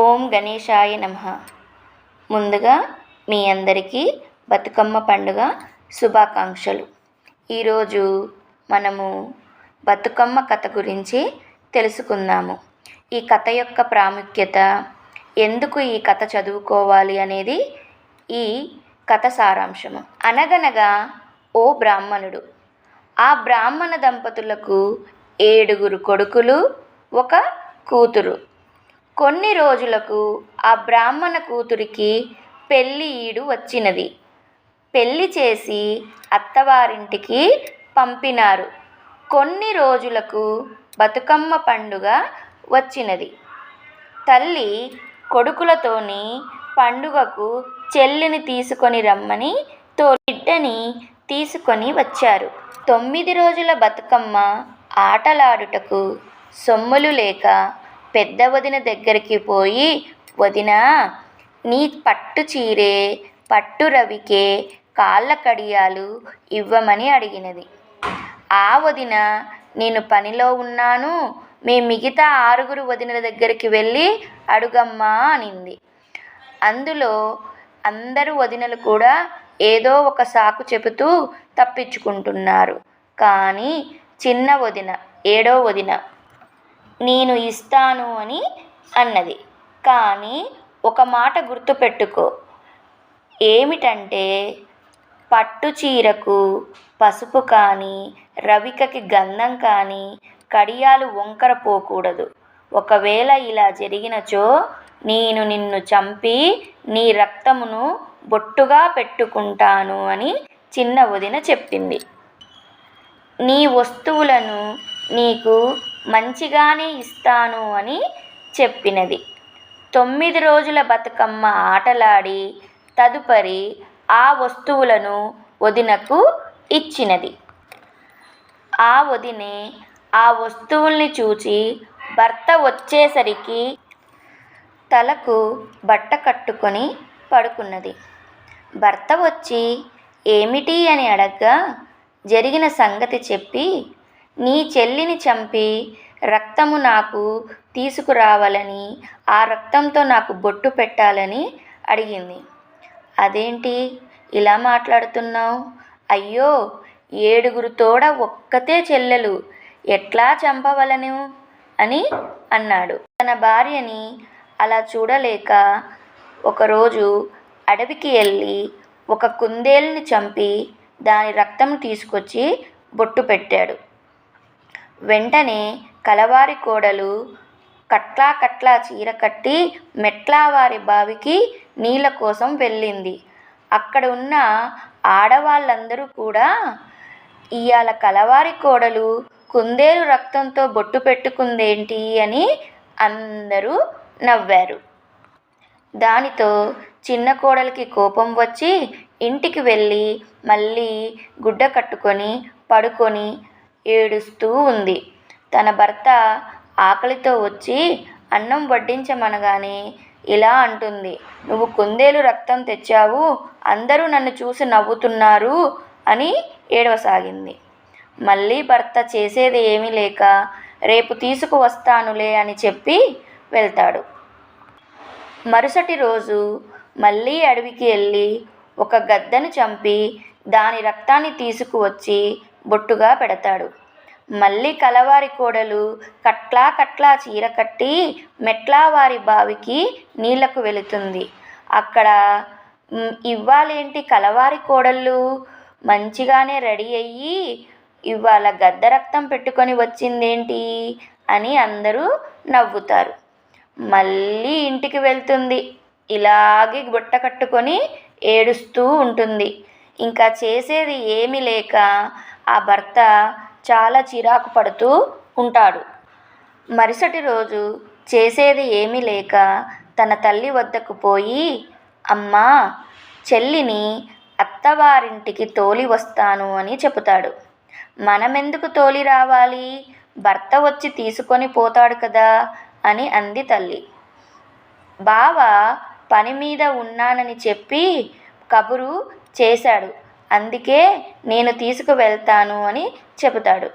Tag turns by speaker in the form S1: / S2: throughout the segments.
S1: ఓం గణేశాయ నమ. ముందుగా మీ అందరికీ బతుకమ్మ పండుగ శుభాకాంక్షలు. ఈరోజు మనము బతుకమ్మ కథ గురించి తెలుసుకుందాము. ఈ కథ యొక్క ప్రాముఖ్యత ఎందుకు ఈ కథ చదువుకోవాలి అనేది ఈ కథ సారాంశము. అనగనగా ఓ బ్రాహ్మణుడు ఆ బ్రాహ్మణ దంపతులకు ఏడుగురు కొడుకులు ఒక కూతురు. కొన్ని రోజులకు ఆ బ్రాహ్మణ కూతురికి పెళ్ళి ఈడు వచ్చినది. పెళ్ళి చేసి అత్తవారింటికి పంపినారు. కొన్ని రోజులకు బతుకమ్మ పండుగ వచ్చినది. తల్లి కొడుకులతోని పండుగకు చెల్లిని తీసుకొని రమ్మని తో బిడ్డని తీసుకొని వచ్చారు. తొమ్మిది రోజుల బతుకమ్మ ఆటలాడుటకు సొమ్ములు లేక పెద్ద వదిన దగ్గరికి పోయి వదిన నీ పట్టు చీరే పట్టు రవికే కాళ్ళ కడియాలు ఇవ్వమని అడిగినది. ఆ వదిన నేను పనిలో ఉన్నాను మీ మిగతా ఆరుగురు వదినల దగ్గరికి వెళ్ళి అడుగమ్మా అనింది. అందులో అందరు వదినలు కూడా ఏదో ఒక సాకు చెబుతూ తప్పించుకుంటున్నారు. కానీ చిన్న వదిన ఏడో వదిన నేను ఇస్తాను అని అన్నది. కానీ ఒక మాట గుర్తుపెట్టుకో. ఏమిటంటే పట్టు చీరకు పసుపు కానీ రవికకి గంధం కానీ కడియాలు వంకర పోకూడదు. ఒకవేళ ఇలా జరిగినచో నేను నిన్ను చంపి నీ రక్తమును బొట్టుగా పెట్టుకుంటాను అని చిన్న వదిన చెప్పింది. నీ వస్తువులను నీకు మంచిగానే ఇస్తాను అని చెప్పినది. తొమ్మిది రోజుల బతుకమ్మ ఆటలాడి తదుపరి ఆ వస్తువులను వదినకు ఇచ్చినది. ఆ వదినే ఆ వస్తువుల్ని చూచి భర్త వచ్చేసరికి తలకు బట్ట కట్టుకొని పడుకున్నది. భర్త వచ్చి ఏమిటి? అని అడగ్గా జరిగిన సంగతి చెప్పి నీ చెల్లిని చంపి రక్తము నాకు తీసుకురావాలని ఆ రక్తంతో నాకు బొట్టు పెట్టాలని అడిగింది. అదేంటి ఇలా మాట్లాడుతున్నావు? అయ్యో ఏడుగురు తోడ ఒక్కతే చెల్లెలు ఎట్లా చంపవలను? అని అన్నాడు. తన భార్యని అలా చూడలేక ఒకరోజు అడవికి వెళ్ళి ఒక కుందేలుని చంపి దాని రక్తం తీసుకొచ్చి బొట్టు పెట్టాడు. వెంటనే కలవారి కోడలు కట్లా కట్లా చీర కట్టి మెట్లవారి బావికి నీళ్ళ కోసం వెళ్ళింది. అక్కడ ఉన్న ఆడవాళ్ళందరూ కూడా ఇవాళ కలవారి కోడలు కుందేలు రక్తంతో బొట్టు పెట్టుకుందేంటి అని అందరూ నవ్వారు. దానితో చిన్న కోడలికి కోపం వచ్చి ఇంటికి వెళ్ళి మళ్ళీ గుడ్డ కట్టుకొని పడుకొని ఏడుస్తూ ఉంది. తన భర్త ఆకలితో వచ్చి అన్నం వడ్డించమనగానే ఇలా అంటుంది నువ్వు కుందేలు రక్తం తెచ్చావు అందరూ నన్ను చూసి నవ్వుతున్నారు అని ఏడవసాగింది. మళ్ళీ భర్త చేసేది ఏమీ లేక రేపు తీసుకువస్తానులే అని చెప్పి వెళ్తాడు. మరుసటి రోజు మళ్ళీ అడవికి వెళ్ళి ఒక గద్దను చంపి దాని రక్తాన్ని తీసుకువచ్చి బొట్టుగా పెడతాడు. మళ్ళీ కలవారి కోడలు కట్లా కట్లా చీర కట్టి మెట్లా వారి బావికి నీళ్ళకు వెళుతుంది. అక్కడ ఇవ్వాలేంటి కలవారి కోడళ్ళు? మంచిగానే రెడీ అయ్యి ఇవాళ గద్ద రక్తం పెట్టుకొని వచ్చిందేంటి? అని అందరూ నవ్వుతారు. మళ్ళీ ఇంటికి వెళ్తుంది. ఇలాగే బుట్ట కట్టుకొని ఏడుస్తూ ఉంటుంది. ఇంకా చేసేది ఏమీ లేక ఆ భర్త చాలా చిరాకు పడుతూ ఉంటాడు. మరుసటి రోజు చేసేది ఏమీ లేక తన తల్లి వద్దకు పోయి అమ్మా చెల్లిని అత్తవారింటికి తోలి వస్తాను అని చెబుతాడు. మనమెందుకు తోలి రావాలి? భర్త వచ్చి తీసుకొని పోతాడు కదా అని అంది తల్లి. బావ పని మీద ఉన్నానని చెప్పి కబురు చేశాడు. అందుకే నేను తీసుకువెళ్తాను అని చెబుతాడు.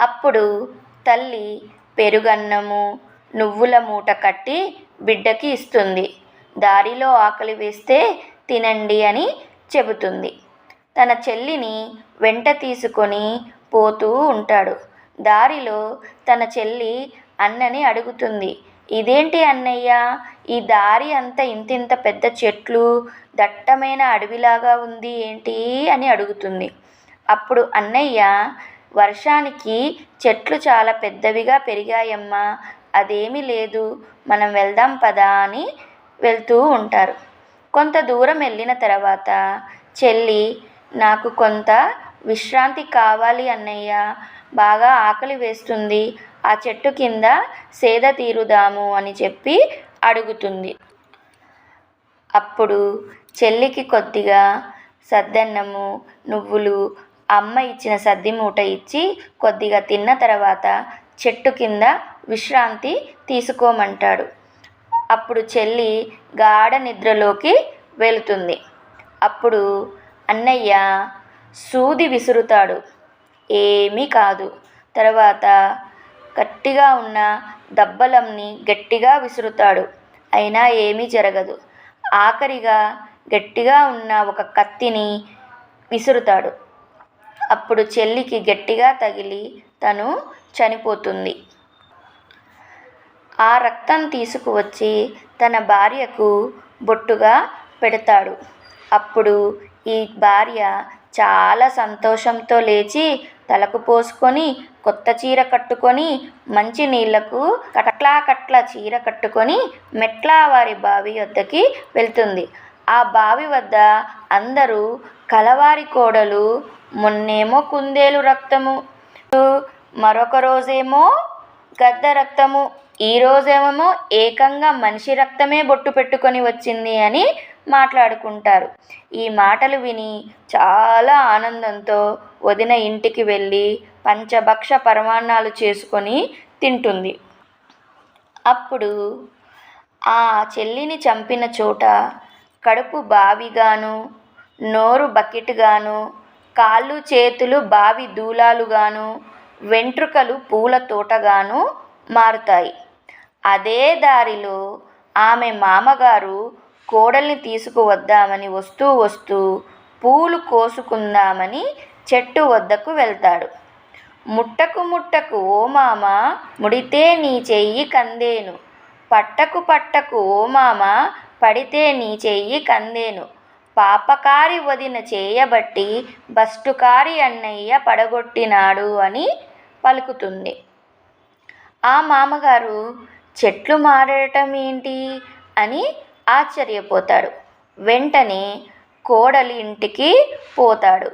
S1: అప్పుడు తల్లి పెరుగన్నము నువ్వుల మూట కట్టి బిడ్డకి ఇస్తుంది. దారిలో ఆకలి వేస్తే తినండి అని చెబుతుంది. తన చెల్లిని వెంట తీసుకొని పోతూ ఉంటాడు. దారిలో తన చెల్లి అన్నని అడుగుతుంది. ఇదేంటి అన్నయ్య? ఈ దారి అంతా ఇంతింత పెద్ద చెట్లు దట్టమైన అడవిలాగా ఉంది ఏంటి అని అడుగుతుంది. అప్పుడు అన్నయ్య వర్షానికి చెట్లు చాలా పెద్దవిగా పెరిగాయమ్మా అదేమీ లేదు మనం వెళ్దాం పదా అని వెళ్తూ ఉంటారు. కొంత దూరం వెళ్ళిన తర్వాత చెల్లి నాకు కొంత విశ్రాంతి కావాలి అన్నయ్య బాగా ఆకలి వేస్తుంది ఆ చెట్టు కింద సేద తీరుదాము అని చెప్పి అడుగుతుంది. అప్పుడు చెల్లికి కొద్దిగా సద్దన్నము నువ్వులు అమ్మ ఇచ్చిన సద్ది మూట ఇచ్చి కొద్దిగా తిన్న తర్వాత చెట్టు కింద విశ్రాంతి తీసుకోమంటాడు. అప్పుడు చెల్లి గాఢ నిద్రలోకి వెళుతుంది. అప్పుడు అన్నయ్య సూది విసురుతాడు. ఏమీ కాదు. తర్వాత గట్టిగా ఉన్న దబ్బలంని గట్టిగా విసురుతాడు. అయినా ఏమీ జరగదు. ఆఖరిగా గట్టిగా ఉన్న ఒక కత్తిని విసురుతాడు. అప్పుడు చెల్లికి గట్టిగా తగిలి తను చనిపోతుంది. ఆ రక్తం తీసుకువచ్చి తన భార్యకు బొట్టుగా పెడతాడు. అప్పుడు ఈ భార్య చాలా సంతోషంతో లేచి తలకు పోసుకొని కొత్త చీర కట్టుకొని మంచి నీళ్ళకు కట్లా కట్ల చీర కట్టుకొని మెట్లా వారి బావి వద్దకి వెళ్తుంది. ఆ బావి వద్ద అందరూ కలవారి కోడలు మొన్నేమో కుందేలు రక్తము మరొక రోజేమో గద్ద రక్తము ఈ రోజేమో ఏకంగా మనిషి రక్తమే బొట్టు పెట్టుకొని వచ్చింది అని మాట్లాడుకుంటారు. ఈ మాటలు విని చాలా ఆనందంతో వదిన ఇంటికి వెళ్ళి పంచభక్ష పరమాన్నాలు చేసుకొని తింటుంది. అప్పుడు ఆ చెల్లిని చంపిన చోట కడుపు బావిగాను నోరు బకెట్గాను కాళ్ళు చేతులు బావి దూలాలుగాను వెంట్రుకలు పూల తోటగాను మారుతాయి. అదే దారిలో ఆమె మామగారు కోడల్ని తీసుకువద్దామని వస్తూ వస్తూ పూలు కోసుకుందామని చెట్టు వద్దకు వెళ్తాడు. ముట్టకు ముట్టకు ఓ మామ ముడితే నీ చెయ్యి కందేను. పట్టకు పట్టకు ఓ మామ పడితే నీ చెయ్యి కందేను. పాపకారి వదిన చేయబట్టి బస్టుకారి అన్నయ్య పడగొట్టినాడు అని పలుకుతుంది. ఆ మామగారు చెట్లు మారటం ఏంటి అని ఆశ్చర్యపోతాడు. వెంటనే కోడలి ఇంటికి పోతాడు.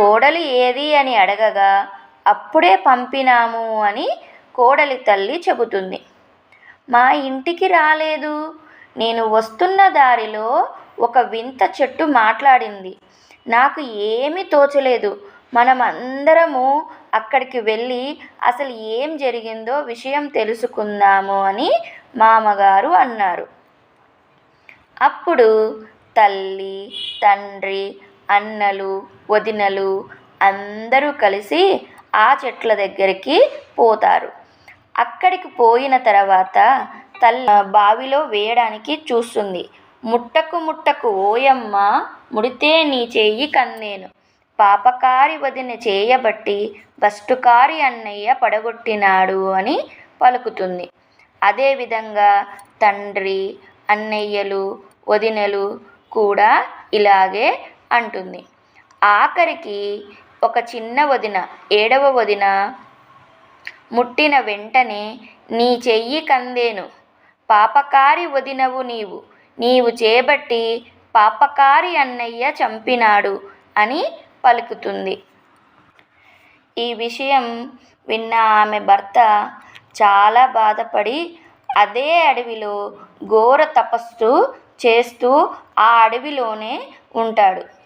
S1: కోడలి ఏది అని అడగగా అప్పుడే పంపినాము అని కోడలి తల్లి చెబుతుంది. మా ఇంటికి రాలేదు. నేను వస్తున్న దారిలో ఒక వింత చెట్టు మాట్లాడింది. నాకు ఏమీ తోచలేదు. మనం అందరము అక్కడికి వెళ్ళి అసలు ఏం జరిగిందో విషయం తెలుసుకుందాము అని మామగారు అన్నారు. అప్పుడు తల్లి తండ్రి అన్నలు వదినలు అందరూ కలిసి ఆ చెట్ల దగ్గరికి పోతారు. అక్కడికి పోయిన తర్వాత తల్లి బావిలో వేయడానికి చూస్తుంది. ముట్టకు ముట్టకు ఓయమ్మ ముడితే నీ చేయి కందేను పాపకారి వదిన చేయబట్టి బస్టుకారి అన్నయ్య పడగొట్టినాడు అని పలుకుతుంది. అదేవిధంగా తండ్రి అన్నయ్యలు వదినలు కూడా ఇలాగే అంటుంది. ఆఖరికి ఒక చిన్న వదిన ఏడవ వదిన ముట్టిన వెంటనే నీ చెయ్యి కందేను. పాపకారి వదినవు నీవు. నీవు చేబట్టి పాపకారి అన్నయ్య చంపినాడు అని పలుకుతుంది. ఈ విషయం విన్న ఆమె భర్త చాలా బాధపడి అదే అడవిలో ఘోర తపస్సు చేస్తూ ఆ అడవిలోనే ఉంటాడు.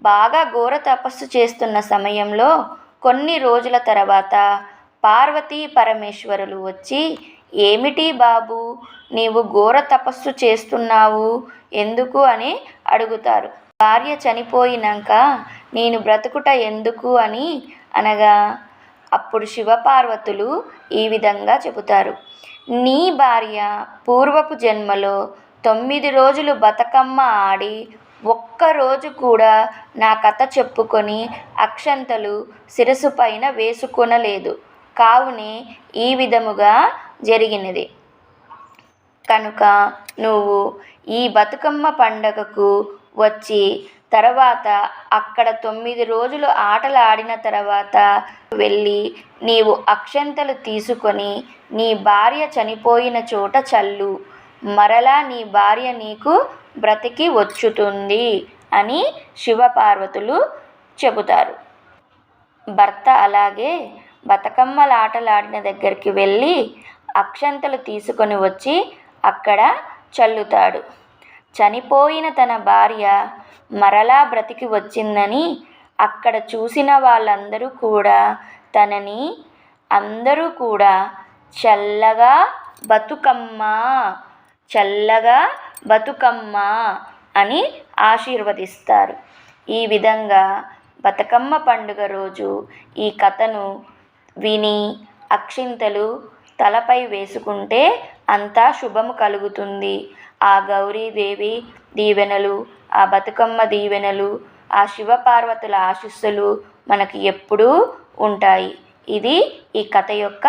S1: బాగా ఘోర తపస్సు చేస్తున్న సమయంలో కొన్ని రోజుల తర్వాత పార్వతీ పరమేశ్వరులు వచ్చి ఏమిటి బాబు నీవు ఘోర తపస్సు చేస్తున్నావు ఎందుకు? అని అడుగుతారు. భార్య చనిపోయినాక నేను బ్రతుకుట ఎందుకు? అని అనగా అప్పుడు శివపార్వతులు ఈ విధంగా చెబుతారు. నీ భార్య పూర్వపు జన్మలో తొమ్మిది రోజులు బతుకమ్మ ఆడి ఒక్కరోజు కూడా నా కథ చెప్పుకొని అక్షంతలు శిరస్సు పైన వేసుకొనలేదు. కావునే ఈ విధముగా జరిగినది. కనుక నువ్వు ఈ బతుకమ్మ పండగకు వచ్చి తర్వాత అక్కడ తొమ్మిది రోజులు ఆటలు ఆడిన తర్వాత వెళ్ళి నీవు అక్షంతలు తీసుకొని నీ భార్య చనిపోయిన చోట చల్లు. మరలా నీ భార్య నీకు బ్రతికి వచ్చుతుంది అని శివపార్వతులు చెబుతారు. భర్త అలాగే బతుకమ్మలాటలాడిన దగ్గరికి వెళ్ళి అక్షంతలు తీసుకొని వచ్చి అక్కడ చల్లుతాడు. చనిపోయిన తన భార్య మరలా బ్రతికి వచ్చిందని అక్కడ చూసిన వాళ్ళందరూ కూడా తనని అందరూ కూడా చల్లగా బతుకమ్మ చల్లగా బతుకమ్మ అని ఆశీర్వదిస్తారు. ఈ విధంగా బతుకమ్మ పండుగ రోజు ఈ కథను విని అక్షింతలు తలపై వేసుకుంటే అంతా శుభము కలుగుతుంది. ఆ గౌరీదేవి దీవెనలు ఆ బతుకమ్మ దీవెనలు ఆ శివపార్వతుల ఆశీస్సులు మనకి ఎప్పుడూ ఉంటాయి. ఇది ఈ కథ యొక్క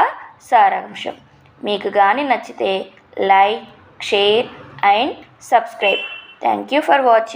S1: సారాంశం. మీకు కానీ నచ్చితే like share and subscribe. Thank you for watching.